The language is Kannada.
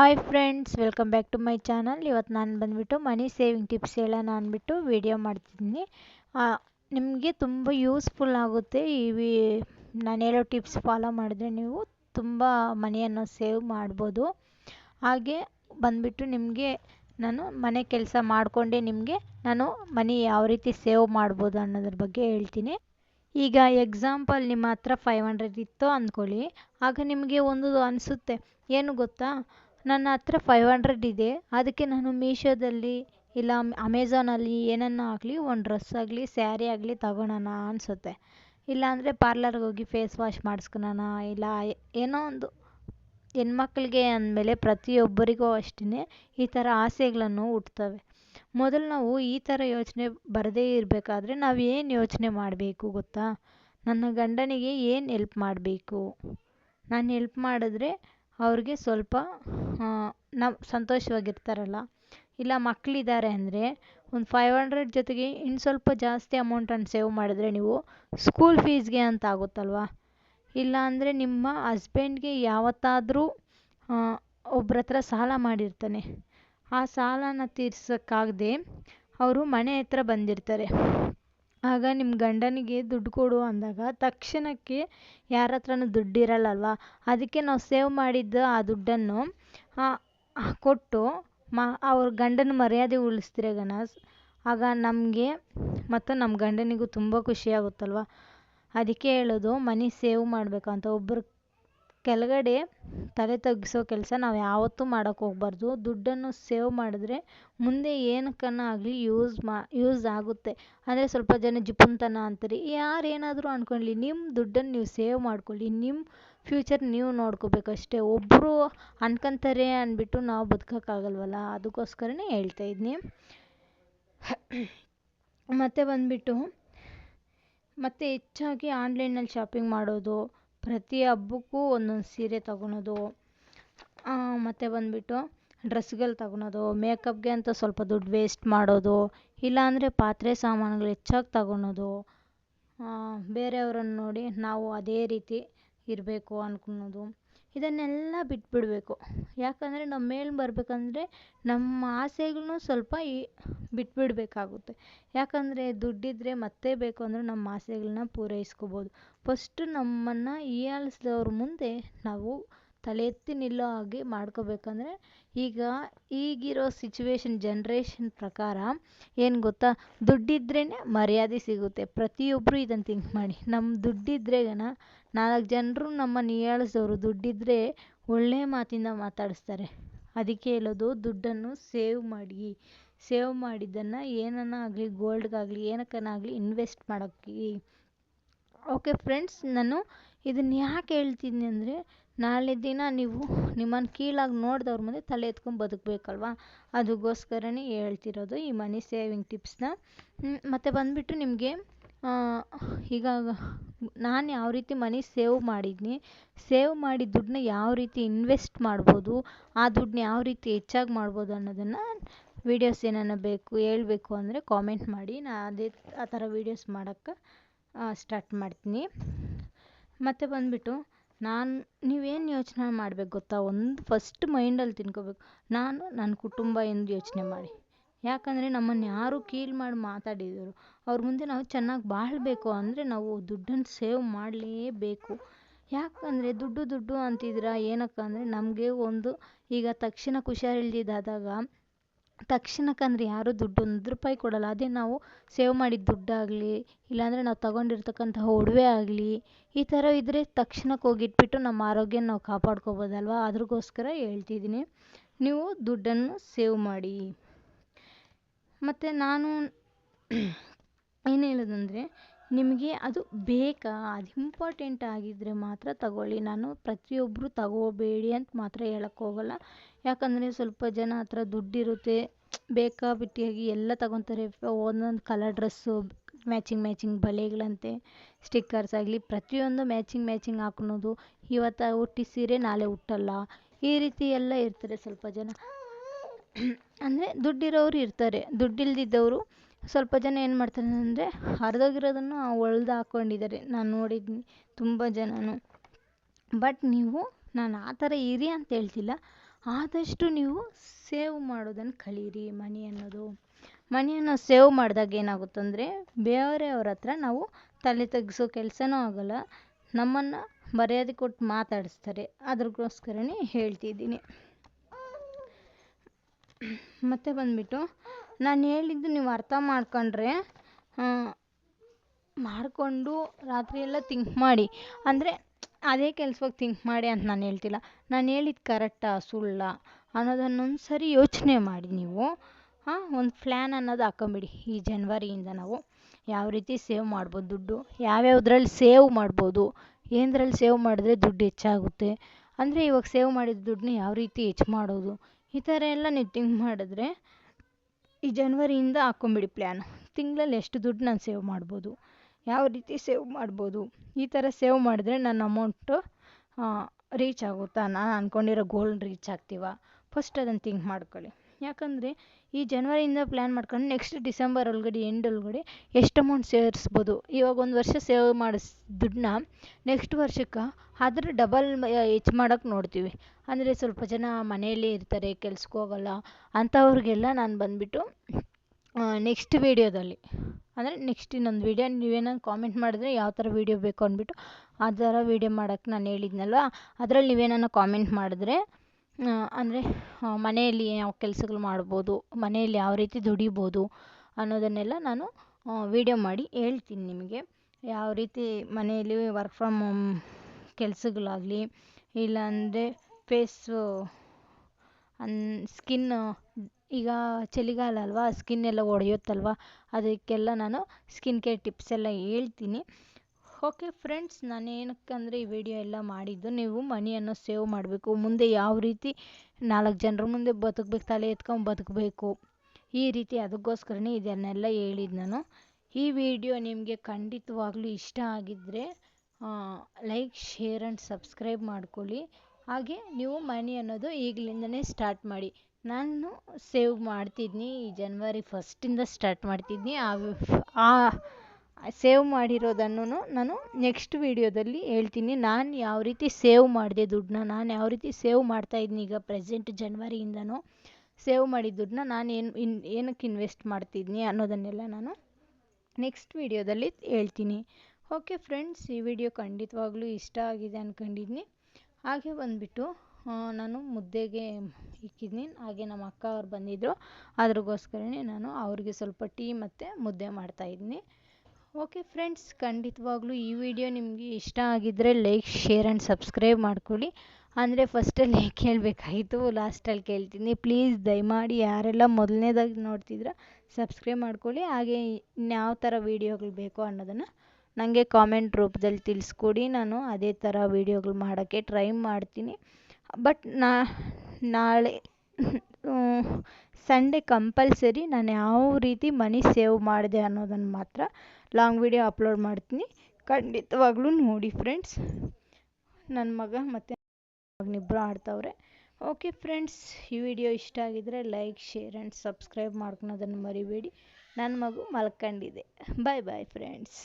Hi friends welcome back to my channel ಇವತ್ತು ನಾನು ಬಂದುಬಿಟ್ಟು ಮನಿ ಸೇವಿಂಗ್ ಟಿಪ್ಸ್ ಹೇಳೋಣ ಅಂದ್ಬಿಟ್ಟು ವಿಡಿಯೋ ಮಾಡ್ತಿದ್ದೀನಿ. ನಿಮಗೆ ತುಂಬ ಯೂಸ್ಫುಲ್ ಆಗುತ್ತೆ ಈ ನಾನು ಹೇಳೋ ಟಿಪ್ಸ್ ಫಾಲೋ ಮಾಡಿದ್ರೆ ನೀವು ತುಂಬ ಮನಿಯನ್ನು ಸೇವ್ ಮಾಡ್ಬೋದು. ಹಾಗೆ ಬಂದುಬಿಟ್ಟು ನಿಮಗೆ ನಾನು ಮನೆ ಕೆಲಸ ಮಾಡಿಕೊಂಡೇ ನಿಮಗೆ ನಾನು ಮನಿ ಯಾವ ರೀತಿ ಸೇವ್ ಮಾಡ್ಬೋದು ಅನ್ನೋದ್ರ ಬಗ್ಗೆ ಹೇಳ್ತೀನಿ. ಈಗ ಎಕ್ಸಾಂಪಲ್ ನಿಮ್ಮ ಹತ್ರ ಫೈವ್ ಹಂಡ್ರೆಡ್ ಇತ್ತು ಅಂದ್ಕೊಳ್ಳಿ. ಆಗ ನಿಮಗೆ ಒಂದು ಅನಿಸುತ್ತೆ, ಏನು ಗೊತ್ತಾ? ನನ್ನ ಹತ್ರ ಫೈವ್ ಹಂಡ್ರೆಡ್ ಇದೆ. ಅದಕ್ಕೆ ನಾನು ಮೀಶೋದಲ್ಲಿ ಇಲ್ಲ ಅಮೆಝಾನಲ್ಲಿ ಏನನ್ನ ಆಗಲಿ, ಒಂದು ಡ್ರೆಸ್ ಆಗಲಿ ಸ್ಯಾರಿ ಆಗಲಿ ತಗೊಳೋಣ ಅನಿಸುತ್ತೆ. ಇಲ್ಲಾಂದರೆ ಪಾರ್ಲರ್ಗೆ ಹೋಗಿ ಫೇಸ್ ವಾಶ್ ಮಾಡಿಸ್ಕೊಳೋಣ, ಇಲ್ಲ ಏನೋ ಒಂದು ಹೆಣ್ಮಕ್ಳಿಗೆ ಅಂದಮೇಲೆ ಪ್ರತಿಯೊಬ್ಬರಿಗೂ ಅಷ್ಟೇ ಈ ಥರ ಆಸೆಗಳನ್ನು ಹುಟ್ತವೆ. ಮೊದಲು ನಾವು ಈ ಥರ ಯೋಚನೆ ಬರದೇ ಇರಬೇಕಾದ್ರೆ ನಾವು ಏನು ಯೋಚನೆ ಮಾಡಬೇಕು ಗೊತ್ತಾ? ನನ್ನ ಗಂಡನಿಗೆ ಏನು ಎಲ್ಪ್ ಮಾಡಬೇಕು? ನಾನು ಎಲ್ಪ್ ಮಾಡಿದ್ರೆ ಅವ್ರಿಗೆ ಸ್ವಲ್ಪ ನಾವು ಸಂತೋಷವಾಗಿರ್ತಾರಲ್ಲ. ಇಲ್ಲ ಮಕ್ಕಳಿದ್ದಾರೆ ಅಂದರೆ ಒಂದು ಫೈವ್ ಹಂಡ್ರೆಡ್ ಜೊತೆಗೆ ಇನ್ನು ಸ್ವಲ್ಪ ಜಾಸ್ತಿ ಅಮೌಂಟನ್ನು ಸೇವ್ ಮಾಡಿದ್ರೆ ನೀವು ಸ್ಕೂಲ್ ಫೀಸ್ಗೆ ಅಂತ ಆಗುತ್ತಲ್ವ? ಇಲ್ಲ ಅಂದರೆ ನಿಮ್ಮ ಹಸ್ಬೆಂಡ್ಗೆ ಯಾವತ್ತಾದರೂ ಒಬ್ರ ಹತ್ರ ಸಾಲ ಮಾಡಿರ್ತಾನೆ. ಆ ಸಾಲನ ತೀರ್ಸೋಕ್ಕಾಗದೆ ಅವರು ಮನೆ ಹತ್ರ ಬಂದಿರ್ತಾರೆ. ಆಗ ನಿಮ್ಮ ಗಂಡನಿಗೆ ದುಡ್ಡು ಕೊಡು ಅಂದಾಗ ತಕ್ಷಣಕ್ಕೆ ಯಾರ ಹತ್ರನೂ ದುಡ್ಡಿರಲ್ಲಲ್ವ? ಅದಕ್ಕೆ ನಾವು ಸೇವ್ ಮಾಡಿದ್ದ ಆ ದುಡ್ಡನ್ನು ಕೊಟ್ಟು ಮ, ಅವ್ರ ಗಂಡನ ಮರ್ಯಾದೆ ಉಳಿಸ್ತೀರಾ ಗನ ಆಗ ನಮಗೆ ಮತ್ತು ನಮ್ಮ ಗಂಡನಿಗೂ ತುಂಬ ಖುಷಿಯಾಗುತ್ತಲ್ವ ಅದಕ್ಕೆ ಹೇಳೋದು, ಮನಿ ಸೇವ್ ಮಾಡಬೇಕಂತ ಒಬ್ಬರು ಕೆಳಗಡೆ ತಲೆ ತಗ್ಗಿಸೋ ಕೆಲಸ ನಾವು ಯಾವತ್ತೂ ಮಾಡೋಕ್ಕೆ ಹೋಗ್ಬಾರ್ದು. ದುಡ್ಡನ್ನು ಸೇವ್ ಮಾಡಿದ್ರೆ ಮುಂದೆ ಏನಕ್ಕನ ಆಗಲಿ ಯೂಸ್ ಮಾ, ಯೂಸ್ ಆಗುತ್ತೆ. ಅಂದರೆ ಸ್ವಲ್ಪ ಜನ ಜಿಪುನ್ತನ ಅಂತಾರೆ. ಯಾರು ಏನಾದರೂ ಅಂದ್ಕೊಳ್ಳಿ ನಿಮ್ಮ ದುಡ್ಡನ್ನು ನೀವು ಸೇವ್ ಮಾಡ್ಕೊಳ್ಳಿ ನಿಮ್ಮ ಫ್ಯೂಚರ್ ನೀವು ನೋಡ್ಕೋಬೇಕು ಅಷ್ಟೇ. ಒಬ್ಬರು ಅನ್ಕೊಂತಾರೆ ಅಂದ್ಬಿಟ್ಟು ನಾವು ಬದುಕೋಕ್ಕಾಗಲ್ವಲ್ಲ? ಅದಕ್ಕೋಸ್ಕರನೇ ಹೇಳ್ತಾ ಇದ್ದೀನಿ ಮತ್ತು ಬಂದುಬಿಟ್ಟು, ಮತ್ತು ಹೆಚ್ಚಾಗಿ ಆನ್ಲೈನಲ್ಲಿ ಶಾಪಿಂಗ್ ಮಾಡೋದು ಪ್ರತಿ ಹಬ್ಬಕ್ಕೂ ಒಂದೊಂದು ಸೀರೆ ತಗೊಳೋದು ಮತ್ತು ಬಂದುಬಿಟ್ಟು ಡ್ರೆಸ್ಗಳು ತಗೊಳೋದು, ಮೇಕಪ್ಗೆ ಅಂತ ಸ್ವಲ್ಪ ದುಡ್ಡು ವೇಸ್ಟ್ ಮಾಡೋದು, ಇಲ್ಲಾಂದರೆ ಪಾತ್ರೆ ಸಾಮಾನುಗಳು ಹೆಚ್ಚಾಗಿ ತಗೊಳೋದು ಬೇರೆಯವ್ರನ್ನ ನೋಡಿ ನಾವು ಅದೇ ರೀತಿ ಇರಬೇಕು ಅಂದ್ಕೊಳೋದು ಇದನ್ನೆಲ್ಲ ಬಿಟ್ಬಿಡಬೇಕು. ಯಾಕಂದರೆ ನಮ್ಮ ಮೇಲೆ ಬರಬೇಕಂದ್ರೆ ನಮ್ಮ ಆಸೆಗಳನ್ನೂ ಸ್ವಲ್ಪ ಈ ಬಿಟ್ಬಿಡಬೇಕಾಗುತ್ತೆ. ಯಾಕಂದರೆ ದುಡ್ಡಿದ್ದರೆ ಮತ್ತೆ ಬೇಕು ಅಂದರೆ ನಮ್ಮ ಆಸೆಗಳನ್ನ ಪೂರೈಸ್ಕೋಬೋದು. ಫಸ್ಟು ನಮ್ಮನ್ನು ಹೀಯಾಳಿಸ್ದವ್ರ ಮುಂದೆ ನಾವು ತಲೆ ಎತ್ತಿ ನಿಲ್ಲೋ ಹಾಗೆ ಮಾಡ್ಕೋಬೇಕಂದ್ರೆ ಈಗ ಈಗಿರೋ ಸಿಚುವೇಶನ್ ಜನ್ರೇಷನ್ ಪ್ರಕಾರ ಏನು ಗೊತ್ತಾ? ದುಡ್ಡಿದ್ರೇ ಮರ್ಯಾದೆ ಸಿಗುತ್ತೆ. ಪ್ರತಿಯೊಬ್ಬರು ಇದನ್ನು ಥಿಂಕ್ ಮಾಡಿ. ನಮ್ಮ ದುಡ್ಡಿದ್ರೇಗನ ನಾಲ್ಕು ಜನರು ನಮ್ಮನ್ನು ಹೀಯಾಳಿಸೋರು ದುಡ್ಡಿದ್ದರೆ ಒಳ್ಳೆಯ ಮಾತಿಂದ ಮಾತಾಡಿಸ್ತಾರೆ. ಅದಕ್ಕೆ ಹೇಳೋದು, ದುಡ್ಡನ್ನು ಸೇವ್ ಮಾಡಿ. ಸೇವ್ ಮಾಡಿದ್ದನ್ನು ಏನನ್ನ ಆಗಲಿ ಗೋಲ್ಡ್ಗಾಗಲಿ ಏನಕ್ಕನಾಗಲಿ ಇನ್ವೆಸ್ಟ್ ಮಾಡೋಕ್ಕೆ ಓಕೆ ಫ್ರೆಂಡ್ಸ್ ನಾನು ಇದನ್ನು ಯಾಕೆ ಹೇಳ್ತೀನಿ ಅಂದರೆ, ನಾಳೆ ದಿನ ನೀವು ನಿಮ್ಮನ್ನು ಕೀಳಾಗಿ ನೋಡಿದವ್ರ ಮುಂದೆ ತಲೆ ಎತ್ಕೊಂಡು ಬದುಕಬೇಕಲ್ವಾ? ಅದಕ್ಕೋಸ್ಕರನೇ ಹೇಳ್ತಿರೋದು ಈ ಮನಿ ಸೇವಿಂಗ್ ಟಿಪ್ಸ್ನ ಮತ್ತು ಬಂದುಬಿಟ್ಟು ನಿಮಗೆ ಈಗ ನಾನು ಯಾವ ರೀತಿ ಮನಿ ಸೇವ್ ಮಾಡಿದ್ದೀನಿ ಸೇವ್ ಮಾಡಿದ ದುಡ್ಡನ್ನ ಯಾವ ರೀತಿ ಇನ್ವೆಸ್ಟ್ ಮಾಡ್ಬೋದು, ಆ ದುಡ್ಡನ್ನ ಯಾವ ರೀತಿ ಹೆಚ್ಚಾಗಿ ಮಾಡ್ಬೋದು ಅನ್ನೋದನ್ನು ವೀಡಿಯೋಸ್ ಏನಾನ ಬೇಕು, ಹೇಳ್ಬೇಕು ಅಂದರೆ ಕಾಮೆಂಟ್ ಮಾಡಿ. ನಾನು ಅದೇ ಆ ಥರ ವೀಡಿಯೋಸ್ ಮಾಡೋಕ್ಕೆ ಸ್ಟಾರ್ಟ್ ಮಾಡ್ತೀನಿ. ಮತ್ತು ಬಂದುಬಿಟ್ಟು, ನಾನು ನೀವೇನು ಯೋಚನೆ ಮಾಡಬೇಕು ಗೊತ್ತಾ? ಒಂದು ಫಸ್ಟ್ ಮೈಂಡಲ್ಲಿ ತಿನ್ಕೋಬೇಕು. ನಾನು ನನ್ನ ಕುಟುಂಬ ಎಂದು ಯೋಚನೆ ಮಾಡಿ. ಯಾಕಂದರೆ ನಮ್ಮನ್ನು ಯಾರು ಕೀಳು ಮಾಡಿ ಮಾತಾಡಿದರು. ಅವ್ರ ಮುಂದೆ ನಾವು ಚೆನ್ನಾಗಿ ಬಾಳಬೇಕು ಅಂದರೆ ನಾವು ದುಡ್ಡನ್ನು ಸೇವ್ ಮಾಡಲೇಬೇಕು. ಯಾಕಂದರೆ ದುಡ್ಡು ದುಡ್ಡು ಅಂತಿದ್ದೀರ ಏನಕ್ಕೆ ಅಂದರೆ ನಮಗೆ ಒಂದು ಈಗ ತಕ್ಷಣ ಹುಷಾರಿಲ್ದಿದ್ದಾದಾಗ ತಕ್ಷಣಕ್ಕಂದರೆ ಯಾರೂ ದುಡ್ಡು ಒಂದು ರೂಪಾಯಿ ಕೊಡಲ್ಲ. ಅದೇ ನಾವು ಸೇವ್ ಮಾಡಿದ ದುಡ್ಡಾಗಲಿ, ಇಲ್ಲಾಂದರೆ ನಾವು ತಗೊಂಡಿರ್ತಕ್ಕಂತಹ ಒಡವೆ ಆಗಲಿ, ಈ ಥರ ಇದ್ದರೆ ತಕ್ಷಣಕ್ಕೆ ಹೋಗಿಟ್ಬಿಟ್ಟು ನಮ್ಮ ಆರೋಗ್ಯನ ನಾವು ಕಾಪಾಡ್ಕೋಬೋದಲ್ವ? ಅದ್ರಗೋಸ್ಕರ ಹೇಳ್ತಿದ್ದೀನಿ. ನೀವು ದುಡ್ಡನ್ನು ಸೇವ್ ಮಾಡಿ. ಮತ್ತು ನಾನು ಏನು ಹೇಳೋದಂದರೆ, ನಿಮಗೆ ಅದು ಬೇಕಾ? ಅದು ಇಂಪಾರ್ಟೆಂಟ್ ಆಗಿದ್ದರೆ ಮಾತ್ರ ತಗೊಳ್ಳಿ. ನಾನು ಪ್ರತಿಯೊಬ್ಬರು ತಗೋಬೇಡಿ ಅಂತ ಮಾತ್ರ ಹೇಳೋಕ್ಕೋಗಲ್ಲ ಯಾಕಂದರೆ ಸ್ವಲ್ಪ ಜನ ಹತ್ರ ದುಡ್ಡಿರುತ್ತೆ. ಬೇಕಾಬಿಟ್ಟಿಯಾಗಿ ಎಲ್ಲ ತಗೊತಾರೆ. ಒಂದೊಂದು ಕಲರ್ ಡ್ರೆಸ್ಸು ಮ್ಯಾಚಿಂಗ್ ಮ್ಯಾಚಿಂಗ್ ಬಳೆಗಳಂತೆ ಸ್ಟಿಕ್ಕರ್ಸ್ ಆಗಲಿ, ಪ್ರತಿಯೊಂದು ಮ್ಯಾಚಿಂಗ್ ಮ್ಯಾಚಿಂಗ್ ಹಾಕ್ಕೊಳೋದು ಇವತ್ತು ಹುಟ್ಟಿದ ಸೀರೆ ನಾಳೆ ಹುಟ್ಟಲ್ಲ. ಈ ರೀತಿ ಎಲ್ಲ ಇರ್ತಾರೆ ಸ್ವಲ್ಪ ಜನ. ಅಂದರೆ ದುಡ್ಡಿರೋರು ಇರ್ತಾರೆ. ದುಡ್ಡಿಲ್ದಿದ್ದವರು ಸ್ವಲ್ಪ ಜನ ಏನು ಮಾಡ್ತಾರೆ ಅಂದರೆ ಹರಿದೋಗಿರೋದನ್ನು ಹೊಲ್ದು ಹಾಕ್ಕೊಂಡಿದ್ದಾರೆ ನಾನು ನೋಡಿದ್ದೀನಿ ತುಂಬ ಜನನು. ಬಟ್ ನೀವು ನಾನು ಆ ಥರ ಇರಿ ಅಂತ ಹೇಳ್ತಿಲ್ಲ. ಆದಷ್ಟು ನೀವು ಸೇವ್ ಮಾಡೋದನ್ನು ಕಲೀರಿ ಮನಿ ಅನ್ನೋದು. ಮನಿಯನ್ನು ಸೇವ್ ಮಾಡಿದಾಗ ಏನಾಗುತ್ತಂದರೆ ಬೇರೆಯವ್ರ ಹತ್ರ ನಾವು ತಲೆ ತಗ್ಗಿಸೋ ಕೆಲಸನೂ ಆಗೋಲ್ಲ. ನಮ್ಮನ್ನು ಮರ್ಯಾದೆ ಕೊಟ್ಟು ಮಾತಾಡಿಸ್ತಾರೆ. ಅದ್ರಗೋಸ್ಕರನೇ ಹೇಳ್ತಿದ್ದೀನಿ. ಮತ್ತು ಬಂದುಬಿಟ್ಟು ನಾನು ಹೇಳಿದ್ದು ನೀವು ಅರ್ಥ ಮಾಡ್ಕೊಂಡ್ರೆ ಮಾಡಿಕೊಂಡು ರಾತ್ರಿ ಎಲ್ಲ ಥಿಂಕ್ ಮಾಡಿ. ಅಂದರೆ ಅದೇ ಕೆಲ್ಸವಾಗಿ ಥಿಂಕ್ ಮಾಡಿ ಅಂತ ನಾನು ಹೇಳ್ತಿಲ್ಲ. ನಾನು ಹೇಳಿದ್ದು ಕರೆಕ್ಟಾ ಸುಳ್ಳ ಅನ್ನೋದನ್ನೊಂದು ಸರಿ ಯೋಚನೆ ಮಾಡಿ ನೀವು. ಹಾಂ ಒಂದು ಪ್ಲ್ಯಾನ್ ಅನ್ನೋದು ಹಾಕೊಂಬಿಡಿ. ಈ ಜನ್ವರಿಯಿಂದ ನಾವು ಯಾವ ರೀತಿ ಸೇವ್ ಮಾಡ್ಬೋದು ದುಡ್ಡು, ಯಾವ್ಯಾವ್ದ್ರಲ್ಲಿ ಸೇವ್ ಮಾಡ್ಬೋದು, ಏನದ್ರಲ್ಲಿ ಸೇವ್ ಮಾಡಿದ್ರೆ ದುಡ್ಡು ಹೆಚ್ಚಾಗುತ್ತೆ. ಅಂದರೆ ಇವಾಗ ಸೇವ್ ಮಾಡಿದ ದುಡ್ಡನ್ನ ಯಾವ ರೀತಿ ಹೆಚ್ಚು ಮಾಡೋದು ಈ ಥರ ಎಲ್ಲ ಥಿಂಕ್ ಮಾಡಿದ್ರೆ ಈ ಜನ್ವರಿಯಿಂದ ಹಾಕ್ಕೊಂಬಿಡಿ ಪ್ಲ್ಯಾನು ತಿಂಗಳಲ್ಲಿ ಎಷ್ಟು ದುಡ್ಡು ನಾನು ಸೇವ್ ಮಾಡ್ಬೋದು, ಯಾವ ರೀತಿ ಸೇವ್ ಮಾಡ್ಬೋದು, ಈ ಥರ ಸೇವ್ ಮಾಡಿದ್ರೆ ನನ್ನ ಅಮೌಂಟು ರೀಚ್ ಆಗುತ್ತಾ? ನಾನು ಅಂದ್ಕೊಂಡಿರೋ ಗೋಲ್ ರೀಚ್ ಆಗ್ತೀವಾ? ಫಸ್ಟ್ ಅದನ್ನು ಥಿಂಕ್ ಮಾಡ್ಕೊಳ್ಳಿ. ಯಾಕಂದರೆ ಈ ಜನ್ವರಿಯಿಂದ ಪ್ಲ್ಯಾನ್ ಮಾಡ್ಕೊಂಡು ನೆಕ್ಸ್ಟ್ ಡಿಸೆಂಬರ್ ಒಳಗಡೆ ಎಂಡ್ ಒಳಗಡೆ ಎಷ್ಟು ಅಮೌಂಟ್ ಸೇರಿಸ್ಬೋದು. ಇವಾಗ ಒಂದು ವರ್ಷ ಸೇವ್ ಮಾಡಿಸ್, ದುಡ್ಡನ್ನ ನೆಕ್ಸ್ಟ್ ವರ್ಷಕ್ಕೆ ಅದ್ರ ಡಬಲ್ ಹೆಚ್ಚು ಮಾಡೋಕ್ಕೆ ನೋಡ್ತೀವಿ. ಅಂದರೆ ಸ್ವಲ್ಪ ಜನ ಮನೆಯಲ್ಲೇ ಇರ್ತಾರೆ, ಕೆಲ್ಸಕ್ಕೆ ಹೋಗಲ್ಲ ಅಂಥವ್ರಿಗೆಲ್ಲ ನಾನು ಬಂದುಬಿಟ್ಟು ನೆಕ್ಸ್ಟ್ ವೀಡಿಯೋದಲ್ಲಿ ಅಂದರೆ ನೆಕ್ಸ್ಟ್ ಇನ್ನೊಂದು ವೀಡಿಯೋ ನೀವೇನಾದ್ರು ಕಾಮೆಂಟ್ ಮಾಡಿದ್ರೆ ಯಾವ ಥರ ವೀಡಿಯೋ ಬೇಕು ಅಂದ್ಬಿಟ್ಟು ಆ ಥರ ವೀಡಿಯೋ ಮಾಡೋಕ್ಕೆ ನಾನು ಹೇಳಿದ್ನಲ್ವ? ಅದ್ರಲ್ಲಿ ನೀವೇನಾನ ಕಾಮೆಂಟ್ ಮಾಡಿದ್ರೆ ಅಂದರೆ ಮನೆಯಲ್ಲಿ ಯಾವ ಕೆಲ್ಸಗಳು ಮಾಡ್ಬೋದು, ಮನೆಯಲ್ಲಿ ಯಾವ ರೀತಿ ದುಡಿಬೋದು ಅನ್ನೋದನ್ನೆಲ್ಲ ನಾನು ವೀಡಿಯೋ ಮಾಡಿ ಹೇಳ್ತೀನಿ ನಿಮಗೆ. ಯಾವ ರೀತಿ ಮನೆಯಲ್ಲಿ ವರ್ಕ್ ಫ್ರಮ್ ಹೋಮ್ ಇಲ್ಲ ಅಂದರೆ ಫೇಸು ಅನ್ ಸ್ಕಿನ್ ಈಗ ಚಳಿಗಾಲ ಅಲ್ವಾ ಸ್ಕಿನ್ ಎಲ್ಲ ಒಡೆಯುತ್ತಲ್ವ, ಅದಕ್ಕೆಲ್ಲ ನಾನು ಸ್ಕಿನ್ ಕೇರ್ ಟಿಪ್ಸ್ ಎಲ್ಲ ಹೇಳ್ತೀನಿ. ಓಕೆ ಫ್ರೆಂಡ್ಸ್ ನಾನು ಏನಕ್ಕಂದರೆ ಈ ವಿಡಿಯೋ ಎಲ್ಲ ಮಾಡಿದ್ದು, ನೀವು ಮನಿಯನ್ನು ಸೇವ್ ಮಾಡಬೇಕು, ಮುಂದೆ ಯಾವ ರೀತಿ ನಾಲ್ಕು ಜನರ ಮುಂದೆ ಬದುಕಬೇಕು, ತಲೆ ಎತ್ಕೊಂಡು ಬದುಕಬೇಕು, ಈ ರೀತಿ ಅದಕ್ಕೋಸ್ಕರನೇ ಇದನ್ನೆಲ್ಲ ಹೇಳಿದ್ದು ನಾನು. ಈ ವಿಡಿಯೋ ನಿಮಗೆ ಖಂಡಿತವಾಗ್ಲೂ ಇಷ್ಟ ಆಗಿದ್ದರೆ ಲೈಕ್ ಶೇರ್ ಆ್ಯಂಡ್ ಸಬ್ಸ್ಕ್ರೈಬ್ ಮಾಡ್ಕೊಳ್ಳಿ. ಹಾಗೆ ನೀವು ಮನಿ ಅನ್ನೋದು ಈಗಲಿಂದನೇ ಸ್ಟಾರ್ಟ್ ಮಾಡಿ. ನಾನು ಸೇವ್ ಮಾಡ್ತಿದ್ನಿ, ಈ ಜನ್ವರಿ ಫಸ್ಟಿಂದ ಸ್ಟಾರ್ಟ್ ಮಾಡ್ತಿದ್ನಿ ಆ ಸೇವ್ ಮಾಡಿರೋದನ್ನು ನಾನು ನೆಕ್ಸ್ಟ್ ವೀಡಿಯೋದಲ್ಲಿ ಹೇಳ್ತೀನಿ. ನಾನು ಯಾವ ರೀತಿ ಸೇವ್ ಮಾಡಿದೆ ದುಡ್ಡನ್ನ, ನಾನು ಯಾವ ರೀತಿ ಸೇವ್ ಮಾಡ್ತಾ ಇದ್ದೀನಿ ಈಗ ಪ್ರೆಸೆಂಟ್ ಜನ್ವರಿಯಿಂದನೂ ಸೇವ್ ಮಾಡಿದ ದುಡ್ಡನ್ನ ನಾನು ಏನು, ಇನ್, ಏನಕ್ಕೆ ಇನ್ವೆಸ್ಟ್ ಮಾಡ್ತಿದ್ದೀನಿ ಅನ್ನೋದನ್ನೆಲ್ಲ ನಾನು ನೆಕ್ಸ್ಟ್ ವೀಡಿಯೋದಲ್ಲಿ ಹೇಳ್ತೀನಿ. ಓಕೆ ಫ್ರೆಂಡ್ಸ್ ಈ ವಿಡಿಯೋ ಖಂಡಿತವಾಗ್ಲೂ ಇಷ್ಟ ಆಗಿದೆ ಅಂದ್ಕೊಂಡಿದ್ದೀನಿ ಹಾಗೆ ಬಂದುಬಿಟ್ಟು ನಾನು ಮುದ್ದೆಗೆ ಇಕ್ಕಿದ್ನಿ. ಹಾಗೆ ನಮ್ಮ ಅಕ್ಕ ಅವ್ರು ಬಂದಿದ್ದರು ಅದ್ರಗೋಸ್ಕರನೇ ನಾನು ಅವ್ರಿಗೆ ಸ್ವಲ್ಪ ಟೀ ಮತ್ತು ಮುದ್ದೆ ಮಾಡ್ತಾಯಿದ್ದೀನಿ ಓಕೆ ಫ್ರೆಂಡ್ಸ್, ಖಂಡಿತವಾಗ್ಲೂ ಈ ವಿಡಿಯೋ ನಿಮಗೆ ಇಷ್ಟ ಆಗಿದ್ದರೆ ಲೈಕ್, ಶೇರ್ ಆ್ಯಂಡ್ ಸಬ್ಸ್ಕ್ರೈಬ್ ಮಾಡ್ಕೊಳ್ಳಿ. ಅಂದರೆ ಫಸ್ಟಲ್ಲಿ ಕೇಳಬೇಕಾಗಿತ್ತು ಲಾಸ್ಟಲ್ಲಿ ಕೇಳ್ತೀನಿ. ಪ್ಲೀಸ್ ದಯಮಾಡಿ ಯಾರೆಲ್ಲ ಮೊದಲನೇದಾಗಿ ನೋಡ್ತಿದ್ರ ಸಬ್ಸ್ಕ್ರೈಬ್ ಮಾಡ್ಕೊಳ್ಳಿ. ಹಾಗೆ ಇನ್ಯಾವ ಥರ ವೀಡಿಯೋಗಳು ಬೇಕು ಅನ್ನೋದನ್ನು ನನಗೆ ಕಾಮೆಂಟ್ ರೂಪದಲ್ಲಿ ತಿಳಿಸ್ಕೊಡಿ. ನಾನು ಅದೇ ಥರ ವೀಡಿಯೋಗಳು ಮಾಡೋಕ್ಕೆ ಟ್ರೈ ಮಾಡ್ತೀನಿ. ಬಟ್ ನಾ, ನಾಳೆ ಸಂಡೇ ಕಂಪಲ್ಸರಿ ನಾನು ಯಾವ ರೀತಿ ಮನಿ ಸೇವ್ ಮಾಡಿದೆ ಅನ್ನೋದನ್ನು ಮಾತ್ರ ಲಾಂಗ್ ವಿಡಿಯೋ ಅಪ್ಲೋಡ್ ಮಾಡ್ತೀನಿ. ಖಂಡಿತವಾಗ್ಲೂ ನೋಡಿ ಫ್ರೆಂಡ್ಸ್ ನನ್ನ ಮಗ ಮತ್ತು ಮಗನಿಬ್ಬರು ಆಡ್ತವ್ರೆ. ಓಕೆ ಫ್ರೆಂಡ್ಸ್ ಈ ವಿಡಿಯೋ ಇಷ್ಟ ಆಗಿದ್ದರೆ ಲೈಕ್ ಶೇರ್ ಆ್ಯಂಡ್ ಸಬ್ಸ್ಕ್ರೈಬ್ ಮಾಡ್ಕೊಳೋದನ್ನು ಮರಿಬೇಡಿ. ನನ್ನ ಮಗು ಮಲ್ಕೊಂಡಿದೆ. ಬಾಯ್ ಬಾಯ್ ಫ್ರೆಂಡ್ಸ್